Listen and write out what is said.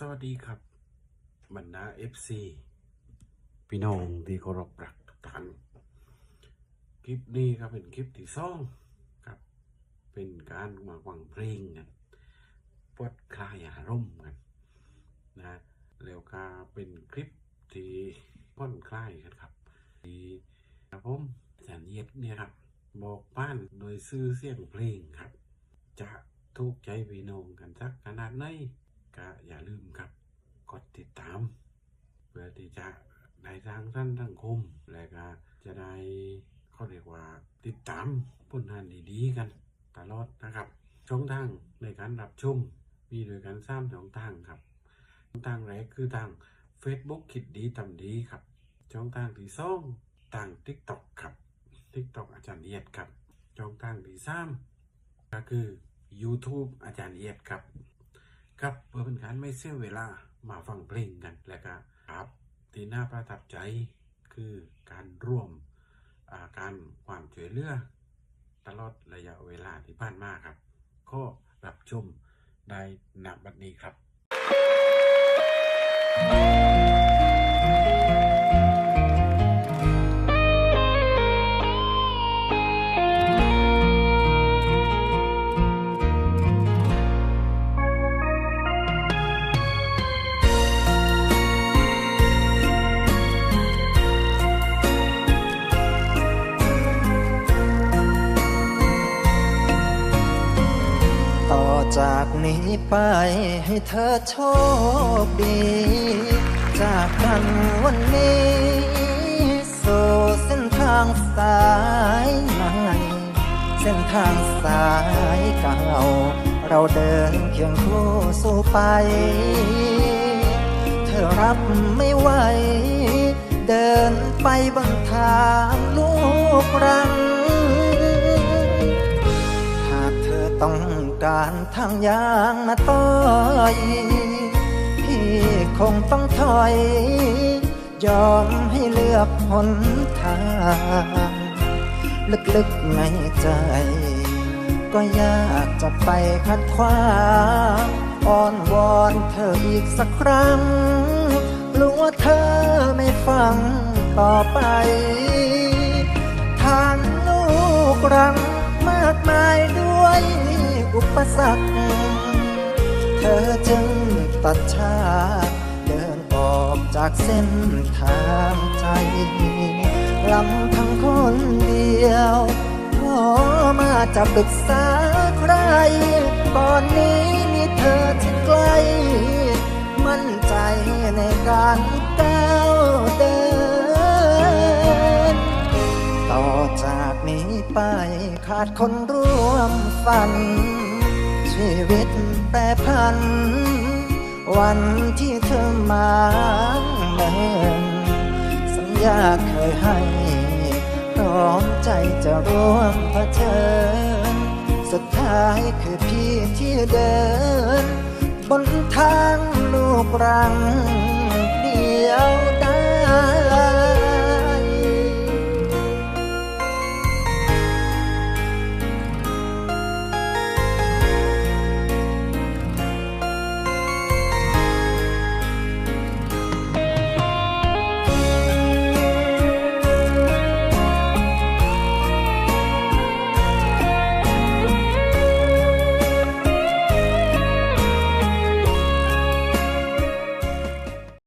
สวัสดีครับบรรดาเอฟซีพี่น้องที่เคารพรักทุกท่านคลิปนี้ครับเป็นคลิปที่สองครับ เป็นการมาฟังเพลงกันปลดคลายอารมณ์กันนะแล้วก็เป็นคลิปที่ผ่อนคลายกันครับที่ครับผมอาจารย์เย็ดเนี่ยครับ บอกป้านโดยซื้อเสียงเพลงครับ จะถูกใจพี่น้องกันสักขนาดไหน ก็อย่าลืมครับ กดติดตาม เพื่อที่จะได้ทางท่านสังคมและก็จะได้เขาเรียกว่าติดตามผลงานดีๆกันตลอดนะครับ ช่องทางในการรับชมมีโดยการสร้างช่องทางครับช่องทางแรกคือทาง Facebook คิดดีทำดีครับ ช่องทางที่สองทาง TikTok ครับ TikTok อาจารย์เอียดครับ ช่องทางที่สามก็คือ YouTube อาจารย์เอียดครับ ครับเพื่อเป็นการไม่เสียเวลามาฟังเพลงกันและก็ครับที่น่าประทับใจคือการร่วมาการความช่วยเหลือตลอดระยะเวลาที่ผ่านมาครับ ก็รับชมได้นับบัดนี้ครับ จากนี้ไปให้เธอโชคดี จากกันวันนี้สู่เส้นทางสายใหม่เส้นทางสายเก่า เราเดินเคียงคู่สู่ไป เธอรับไม่ไหว เดินไปบนทางลูกรังารทางยางมาต่อยพี่คงต้องถอย ยอมให้เลือกหนทาง ลึกๆในใจ ก็ยากจะไปขัดขวางอ้อนวอนเธออีกสักครั้งกลัวเธอไม่ฟังต่อไปทางลูกรังมากมายด้วย อุปสรรค เธอจึงตัดชาเดินออกจากเส้นทางใจลำทั้งคนเดียวขอมาจะปรึกษาใครก่อนนี้มีเธอที่ใกล้ มั่นใจในการก้าวเดิน ต่อจากนี้ไปขาดคนร่วมฝัน ชีวิตแปรพัน วันที่เธอมาเมินสัญญาเคยให้พร้อมใจจะร่วมเผชิญสุดท้ายคือพี่ที่เดิน บนทางลูกรังเ